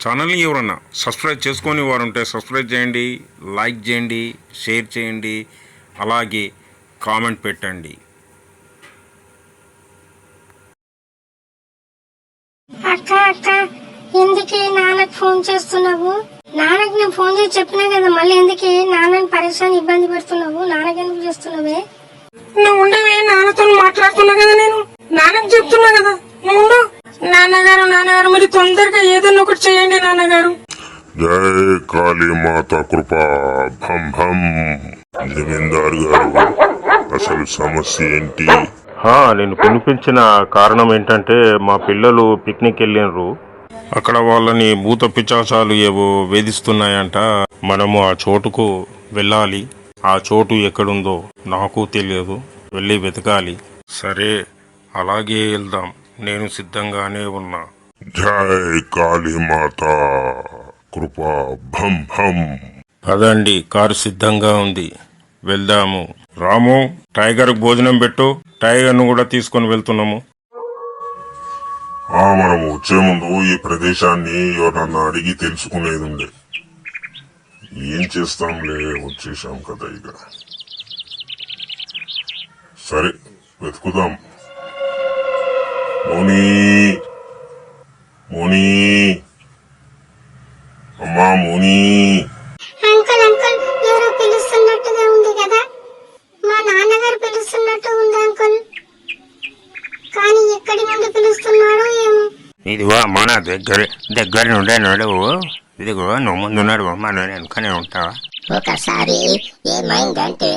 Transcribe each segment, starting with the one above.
ఛానల్ని ఎవరన్నా సబ్స్క్రైబ్ చేసుకొని వారు ఉంటే సబ్స్క్రైబ్ చేయండి లైక్ చేయండి షేర్ చేయండి అలాగే కామెంట్ పెట్టండి. అక్క అక్క ఎందుకే నాన్నకు ఫోన్ చేస్తున్నావు? నాన్నకు నేను ఫోన్ చేసి చెప్పినా కదా మళ్ళీ ఎందుకే నాన్నని పరేషాన్ ఇబ్బంది పెడుతున్నావు? నాన్నకి ఎందుకు చేస్తున్నావే? నువ్వు ఉండవే నాన్నతో మాట్లాడుతున్నా కదా నేను. నాన్నకు చెప్తున్నా కదా నువ్వు నాన్నగారు నాన్నగారు మీరు తొందరగా ఏదన్నా ఒకటి చేయండి నాన్నగారు. జై కాళీ మాత కృప భం భం. జమీందార్ గారు అసలు సమస్య ఏంటి? హా, నేను పిలిపించిన కారణం ఏంటంటే మా పిల్లలు పిక్నిక్ వెళ్ళినారు అక్కడ వాళ్ళని భూత పిచాచాలు ఏవో వేధిస్తున్నాయంట. మనము ఆ చోటుకు వెళ్ళాలి. ఆ చోటు ఎక్కడుందో నాకు తెలియదు. వెళ్ళి వెతకాలి. సరే అలాగే వెళ్దాం. నేను సిద్ధంగానే ఉన్నా. జై కాళీ మాత. కృప భం భం. పదండి కారు సిద్ధంగా ఉంది. వెళ్దాము. రాము టైగర్ భోజనం పెట్టు. టైగర్ను కూడా తీసుకొని వెళ్తున్నాము. ఆ మనం వచ్చే ముందు ఈ ప్రదేశాన్ని ఎవరన్నా అడిగి తెలుసుకునేది ఉండే ఏం చేస్తాంలే వచ్చేసాం కదా ఇక. సరే వెతుకుదాం. మోనీ. మోనీ. అమ్మా మోనీ. అంకుల్ అంకుల్ ఎవరో పిలుస్తున్నట్టుగా ఉంది కదా? మా నాన్నగారు పిలుస్తున్నట్టు ఉంది అంకుల్. కానీ ఎక్కడి నుండి పిలుస్తున్నాడో ఏమో. ఇదిగో మన దగ్గర దగ్గర నుండే నడువు. ఇదిగో నువ్వు ముందు నడువు మనం వెనుకనే ఉంటావా? ఒకసారి ఏమైందంటే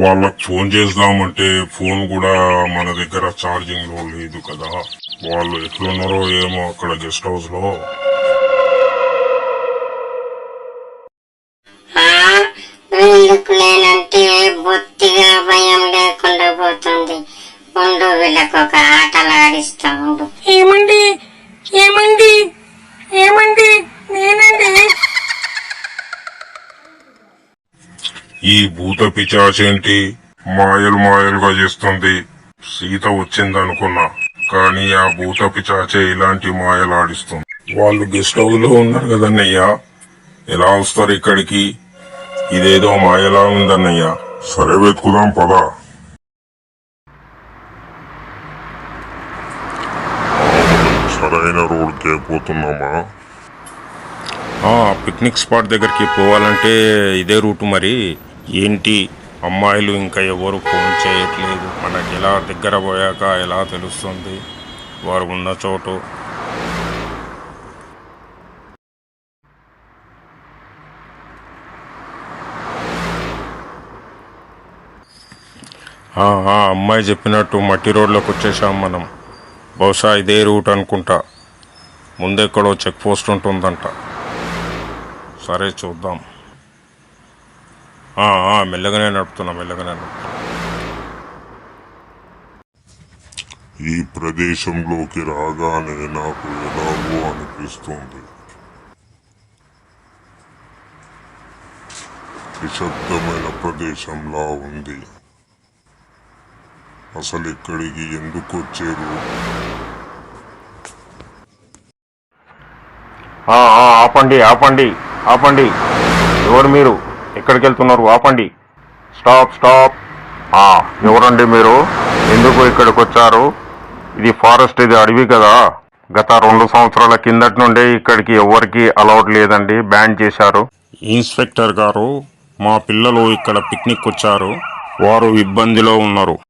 వాళ్ళకి ఫోన్ చేద్దామంటే ఫోన్ కూడా మన దగ్గర ఛార్జింగ్లో లేదు కదా. వాళ్ళు ఎట్లున్నారో ఏమో అక్కడ గెస్ట్ హౌస్లో. వీళ్ళకు లేనంటే బొత్తిగా భయం లేకుండా పోతుంది. ఉండు వీళ్ళకు ఒక ఆటలాడిస్తా ఉండు. ఏమండి? ఏమండి? ఏమండి? నేనండి. ఈ భూత పిచాచేంటి మాయలు మాయలుగా చేస్తుంది. సీత వచ్చిందనుకున్నా కానీ ఆ భూత పిచాచే ఇలాంటి మాయలాడిస్తుంది. వాళ్ళు గెస్ట్ హౌస్లో ఉన్నారు కదన్నయ్యా. ఎలా వస్తారు ఇక్కడికి? ఇదేదో మాయలా ఉందన్నయ్యా. సరే వెతుకుదాం పదా. సరైన రోడ్కే పోతున్నామా? పిక్నిక్ స్పాట్ దగ్గరికి పోవాలంటే ఇదే రూట్ మరి. ఏంటి? అమ్మాయిలు ఇంకా ఎవరు ఫోన్ చేయట్లేదు. మనకి ఎలా దగ్గర పోయాక ఎలా తెలుస్తుంది? వారు ఉన్న చోటు. అమ్మాయి చెప్పినట్టు మట్టి రోడ్లోకి వచ్చేసాం మనం. బహుశా ఇదే రూట్ అనుకుంటా. ముందెక్కడో చెక్ పోస్ట్ ఉంటుందంట. సరే చూద్దాం. మెల్లగానే నడుపుతున్నా మెల్లగానే నడుపుతున్నా. ఈ ప్రదేశంలోకి రాగానే నాకు ఎలాగో అనిపిస్తుంది. నిశ్శబ్దమైన ప్రదేశంలా ఉంది. అసలు ఇక్కడికి ఎందుకు వచ్చారు? ఆపండి ఆపండి. ఆపండి. ఎవరు మీరు? ఎక్కడికి వెళ్తున్నారు ఆపండి. Stop stop. ఎవరండి మీరు? ఎందుకు ఇక్కడికి వచ్చారు ఇది ఫారెస్ట్ ఇది అడవి కదా. గత రెండు సంవత్సరాల కిందటి నుండి ఇక్కడికి ఎవరికి అలౌట్ లేదండి. బ్యాన్ చేశారు. ఇన్స్పెక్టర్ గారు మా పిల్లలు ఇక్కడ పిక్నిక్ వచ్చారు వారు ఇబ్బందిలో ఉన్నారు.